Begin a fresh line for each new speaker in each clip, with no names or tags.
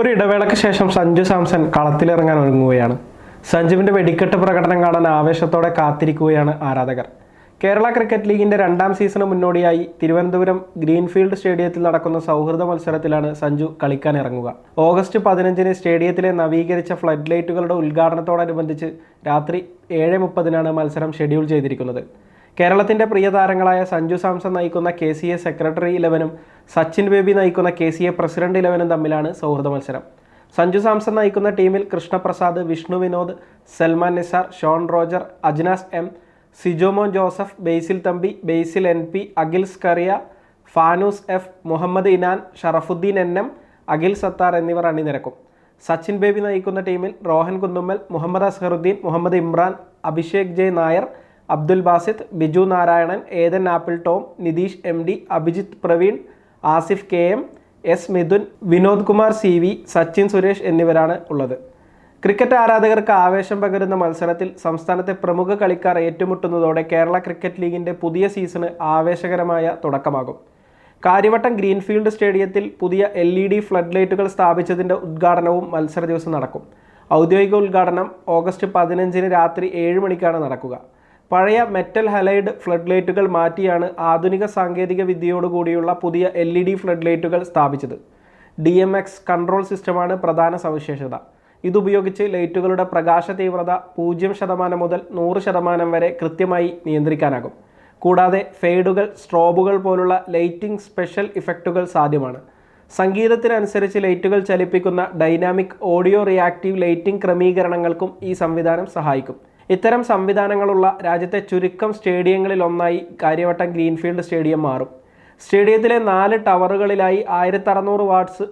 ഒരു ഇടവേളയ്ക്ക് ശേഷം സഞ്ജു സാംസൺ കളത്തിലിറങ്ങാൻ ഒരുങ്ങുകയാണ്. സഞ്ജുവിന്റെ വെടിക്കെട്ട് പ്രകടനം കാണാൻ ആവേശത്തോടെ കാത്തിരിക്കുകയാണ് ആരാധകർ. കേരള ക്രിക്കറ്റ് ലീഗിന്റെ രണ്ടാം സീസണ് മുന്നോടിയായി തിരുവനന്തപുരം ഗ്രീൻഫീൽഡ് സ്റ്റേഡിയത്തിൽ നടക്കുന്ന സൗഹൃദ മത്സരത്തിലാണ് സഞ്ജു കളിക്കാൻ ഇറങ്ങുക. ഓഗസ്റ്റ് പതിനഞ്ചിന് സ്റ്റേഡിയത്തിലെ നവീകരിച്ച ഫ്ലഡ് ലൈറ്റുകളുടെ ഉദ്ഘാടനത്തോടനുബന്ധിച്ച് രാത്രി ഏഴ് മുപ്പതിനാണ് മത്സരം ഷെഡ്യൂൾ ചെയ്തിരിക്കുന്നത്. കേരളത്തിന്റെ പ്രിയ താരങ്ങളായ സഞ്ജു സാംസൺ നയിക്കുന്ന കെ സി എ സെക്രട്ടറി ഇലവനും സച്ചിൻ ബേബി നയിക്കുന്ന കെ സി എ പ്രസിഡന്റ് ഇലവനും തമ്മിലാണ് സൗഹൃദ മത്സരം. സഞ്ജു സാംസൺ നയിക്കുന്ന ടീമിൽ Krishnaprasad Vishnu Vinod Salman Nizar Shon Roger Ajnas M Sijomon Joseph Basil Thampi Basil N P Akhil Scaria Fanoos F Mohammed Inan Sharafuddeen N M Akhil Sathar എന്നിവർ അണിനിരക്കും. സച്ചിൻ ബേബി നയിക്കുന്ന ടീമിൽ Rohan Kunnummal Mohammed Azharuddeen Mohammed Imran Abhishek J Nair Abdul Basith Biju Narayanan Eden Apple Tom Nitheesh M D Abhijith Praveen Asif K M S Midhun Vinod Kumar C V Sachin Suresh എന്നിവരാണ് ഉള്ളത്. Cricket ആരാധകർക്ക് ആവേശം പകരുന്ന മത്സരത്തിൽ സംസ്ഥാനത്തെ പ്രമുഖ കളിക്കാർ ഏറ്റുമുട്ടുന്നതോടെ Kerala cricket ലീഗിന്റെ പുതിയ സീസണ് ആവേശകരമായ തുടക്കമാകും. കാര്യവട്ടം ഗ്രീൻഫീൽഡ് സ്റ്റേഡിയത്തിൽ പുതിയ എൽ ഇ ഡി ഫ്ലഡ് ലൈറ്റുകൾ സ്ഥാപിച്ചതിന്റെ ഉദ്ഘാടനവും മത്സര ദിവസം നടക്കും. ഔദ്യോഗിക ഉദ്ഘാടനം ഓഗസ്റ്റ് പതിനഞ്ചിന് രാത്രി ഏഴ് മണിക്കാണ് നടക്കുക. പഴയ മെറ്റൽ ഹലൈഡ് ഫ്ലഡ് ലൈറ്റുകൾ മാറ്റിയാണ് ആധുനിക സാങ്കേതിക വിദ്യയോടുകൂടിയുള്ള പുതിയ എൽ ഇ ഡി ഫ്ലഡ് ലൈറ്റുകൾ സ്ഥാപിച്ചത് ഡി എം എക്സ് കൺട്രോൾ സിസ്റ്റമാണ് പ്രധാന സവിശേഷത. ഇതുപയോഗിച്ച് ലൈറ്റുകളുടെ പ്രകാശ തീവ്രത പൂജ്യം ശതമാനം മുതൽ നൂറ് ശതമാനം വരെ കൃത്യമായി നിയന്ത്രിക്കാനാകും. കൂടാതെ ഫെയ്ഡുകൾ സ്ട്രോബുകൾ പോലുള്ള ലൈറ്റിംഗ് സ്പെഷ്യൽ ഇഫക്റ്റുകൾ സാധ്യമാണ്. സംഗീതത്തിനനുസരിച്ച് ലൈറ്റുകൾ ചലിപ്പിക്കുന്ന ഡൈനാമിക് ഓഡിയോ റിയാക്റ്റീവ് ലൈറ്റിംഗ് ക്രമീകരണങ്ങൾക്കും ഈ സംവിധാനം സഹായിക്കും. ഇത്തരം സംവിധാനങ്ങളുള്ള രാജ്യത്തെ ചുരുക്കം സ്റ്റേഡിയങ്ങളിൽ ഒന്നായി കാര്യവട്ടം ഗ്രീൻഫീൽഡ് സ്റ്റേഡിയം മാറും. സ്റ്റേഡിയത്തിലെ നാല് ടവറുകളിലായി ആയിരത്തി അറുന്നൂറ് watts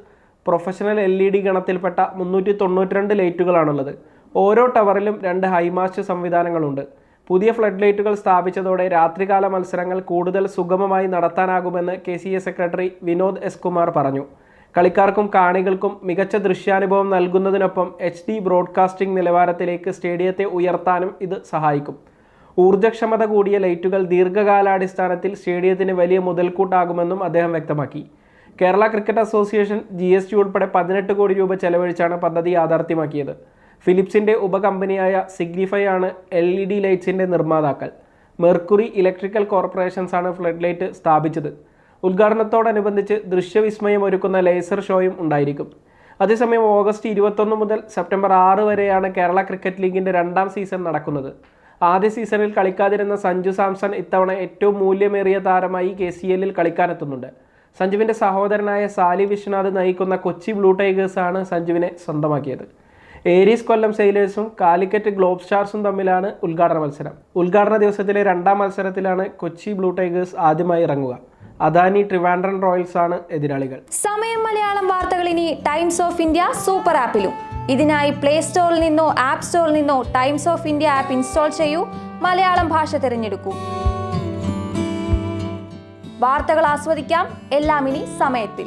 professional L E D ഗണത്തിൽപ്പെട്ട മുന്നൂറ്റി തൊണ്ണൂറ്റിരണ്ട് ലൈറ്റുകളാണുള്ളത്. ഓരോ ടവറിലും രണ്ട് ഹൈമാസ്റ്റ് സംവിധാനങ്ങളുണ്ട്. പുതിയ ഫ്ലഡ് ലൈറ്റുകൾ സ്ഥാപിച്ചതോടെ രാത്രികാല മത്സരങ്ങൾ കൂടുതൽ സുഗമമായി നടത്താനാകുമെന്ന് K C A secretary Vinod S Kumar പറഞ്ഞു. കളിക്കാർക്കും കാണികൾക്കും മികച്ച ദൃശ്യാനുഭവം നൽകുന്നതിനൊപ്പം എച്ച് ഡി ബ്രോഡ്കാസ്റ്റിംഗ് നിലവാരത്തിലേക്ക് സ്റ്റേഡിയത്തെ ഉയർത്താനും ഇത് സഹായിക്കും. ഊർജക്ഷമത കൂടിയ ലൈറ്റുകൾ ദീർഘകാലാടിസ്ഥാനത്തിൽ സ്റ്റേഡിയത്തിന് വലിയ മുതൽക്കൂട്ടാകുമെന്നും അദ്ദേഹം വ്യക്തമാക്കി. Kerala cricket association G S T ഉൾപ്പെടെ പതിനെട്ട് കോടി രൂപ ചെലവഴിച്ചാണ് പദ്ധതി യാഥാർത്ഥ്യമാക്കിയത്. ഫിലിപ്സിന്റെ ഉപകമ്പനിയായ സിഗ്നിഫൈ ആണ് എൽ ഇ ഡി ലൈറ്റ്സിന്റെ നിർമ്മാതാക്കൾ. മെർക്കുറി ഇലക്ട്രിക്കൽ കോർപ്പറേഷൻസാണ് ഫ്ലഡ് ലൈറ്റ് സ്ഥാപിച്ചത്. ഉദ്ഘാടനത്തോടനുബന്ധിച്ച് ദൃശ്യവിസ്മയം ഒരുക്കുന്ന ലേസർ ഷോയും ഉണ്ടായിരിക്കും. അതേസമയം ഓഗസ്റ്റ് ഇരുപത്തൊന്ന് മുതൽ സെപ്റ്റംബർ ആറ് വരെയാണ് കേരള ക്രിക്കറ്റ് ലീഗിന്റെ രണ്ടാം സീസൺ നടക്കുന്നത്. ആദ്യ സീസണിൽ കളിക്കാതിരുന്ന സഞ്ജു സാംസൺ ഇത്തവണ ഏറ്റവും മൂല്യമേറിയ താരമായി കെ സി എല്ലിൽ കളിക്കാനെത്തുന്നുണ്ട്. സഞ്ജുവിന്റെ സഹോദരനായ സാലി വിശ്വനാഥ് നയിക്കുന്ന കൊച്ചി ബ്ലൂ ടൈഗേഴ്സാണ് സഞ്ജുവിനെ സ്വന്തമാക്കിയത്. ഏരീസ് കൊല്ലം സെയിലേഴ്സും കാലിക്കറ്റ് ഗ്ലോബ് സ്റ്റാർസും തമ്മിലാണ് ഉദ്ഘാടന മത്സരം. ഉദ്ഘാടന ദിവസത്തിലെ രണ്ടാം മത്സരത്തിലാണ് കൊച്ചി ബ്ലൂ ടൈഗേഴ്സ് ആദ്യമായി ഇറങ്ങുക. അദാനി ട്രിവാൻഡ്രൻ റോയൽസ് ആണ് എതിരാളികൾ.
സമയം മലയാളം വാർത്തകൾ ഇനി ടൈംസ് ഓഫ് ഇന്ത്യ സൂപ്പർ ആപ്പിലും. ഇതിനായി പ്ലേ സ്റ്റോറിൽ നിന്നോ ആപ്പ് സ്റ്റോറിൽ നിന്നോ Times of India app install ചെയ്യൂ. മലയാളം ഭാഷ തിരഞ്ഞെടുക്കൂ. വാർത്തകൾ ആസ്വദിക്കാം. എല്ലാം ഇനി സമയത്തിൽ.